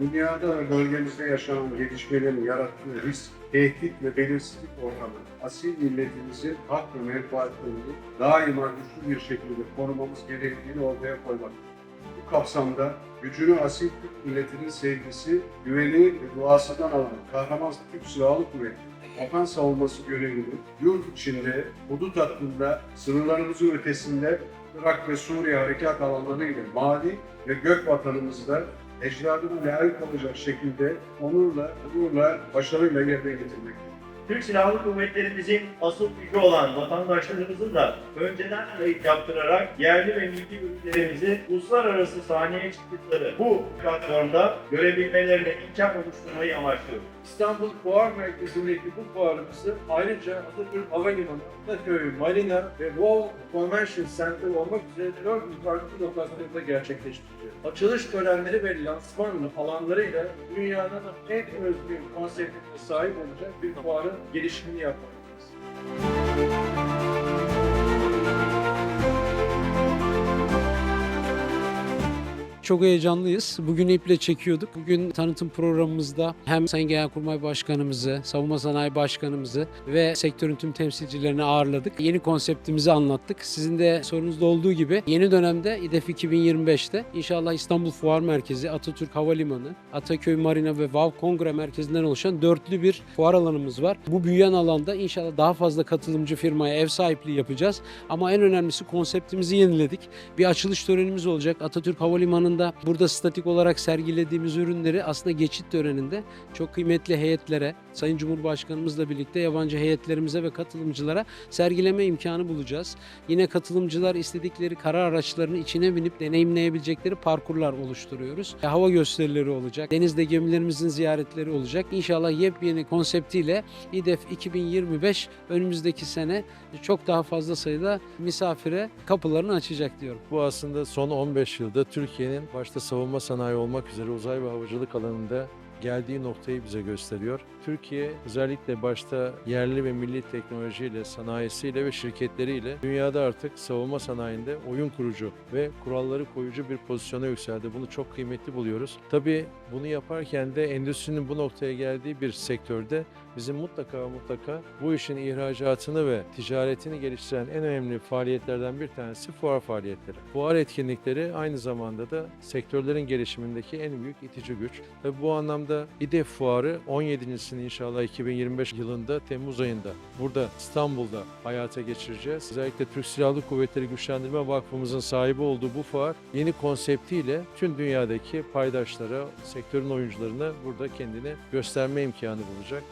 dünyada ve bölgemizde yaşanan gelişmelerin yarattığı risk, tehdit ve belirsizlik ortamı asil milletimizin hak ve menfaatlerini daima güçlü bir şekilde korumamız gerektiğini ortaya koymak. Bu kapsamda gücünü asil Türk milletinin sevgisi, güveni ve duasından alan kahraman Türk Silahlı Kuvvetleri vatan savunması görevini yurt içinde, hudut hattında, sınırlarımızın ötesinde Irak ve Suriye harekat alanları ile Mali ve gök vatanımızda ecdadına layık olacak şekilde onurla, gururla, başarıyla yerine getirmektedir. Türk Silahlı Kuvvetlerimizin asıl gücü olan vatandaşlarımızın da önceden kayıt yaptırarak yerli ve milli ürünlerimizi uluslararası sahneye çıktıkları bu platformda görebilmelerine imkan oluşturmayı amaçlıyoruz. İstanbul Fuar Merkezi'ndeki bu fuarımızı ayrıca Atatürk Havalimanı, Ataköy, Marina ve Wall Convention Center olmak üzere dört farklı lokasyonda gerçekleştireceğiz. Açılış törenleri ve lansman alanlarıyla dünyanın en özgün konseptine sahip olacak bir fuarın gelişimini yapmaktayız. Çok heyecanlıyız. Bugün iple çekiyorduk. Bugün tanıtım programımızda hem Sayın Genelkurmay Başkanımızı, Savunma Sanayi Başkanımızı ve sektörün tüm temsilcilerini ağırladık. Yeni konseptimizi anlattık. Sizin de sorunuzda olduğu gibi yeni dönemde İDEF 2025'te inşallah İstanbul Fuar Merkezi, Atatürk Havalimanı, Ataköy Marina ve VAV Kongre Merkezi'nden oluşan dörtlü bir fuar alanımız var. Bu büyüyen alanda inşallah daha fazla katılımcı firmaya ev sahipliği yapacağız. Ama en önemlisi konseptimizi yeniledik. Bir açılış törenimiz olacak. Atatürk Havalimanı'nda burada statik olarak sergilediğimiz ürünleri aslında geçit töreninde çok kıymetli heyetlere, Sayın Cumhurbaşkanımızla birlikte yabancı heyetlerimize ve katılımcılara sergileme imkanı bulacağız. Yine katılımcılar istedikleri karar araçlarını içine binip deneyimleyebilecekleri parkurlar oluşturuyoruz. E, Hava gösterileri olacak, denizde gemilerimizin ziyaretleri olacak. İnşallah yepyeni konseptiyle İDEF 2025 önümüzdeki sene çok daha fazla sayıda misafire kapılarını açacak diyorum. Bu aslında son 15 yılda Türkiye'nin başta savunma sanayi olmak üzere uzay ve havacılık alanında geldiği noktayı bize gösteriyor. Türkiye özellikle başta yerli ve milli teknolojiyle, sanayisiyle ve şirketleriyle dünyada artık savunma sanayinde oyun kurucu ve kuralları koyucu bir pozisyona yükseldi. Bunu çok kıymetli buluyoruz. Tabii bunu yaparken de endüstrinin bu noktaya geldiği bir sektörde bizim mutlaka mutlaka bu işin ihracatını ve ticaretini geliştiren en önemli faaliyetlerden bir tanesi fuar faaliyetleri. Fuar etkinlikleri aynı zamanda da sektörlerin gelişimindeki en büyük itici güç. Ve bu anlamda İDEF Fuarı 17.sini inşallah 2025 yılında Temmuz ayında burada İstanbul'da hayata geçireceğiz. Özellikle Türk Silahlı Kuvvetleri Güçlendirme Vakfımızın sahibi olduğu bu fuar yeni konseptiyle tüm dünyadaki paydaşlara, sektörün oyuncularına burada kendini gösterme imkanı bulacak.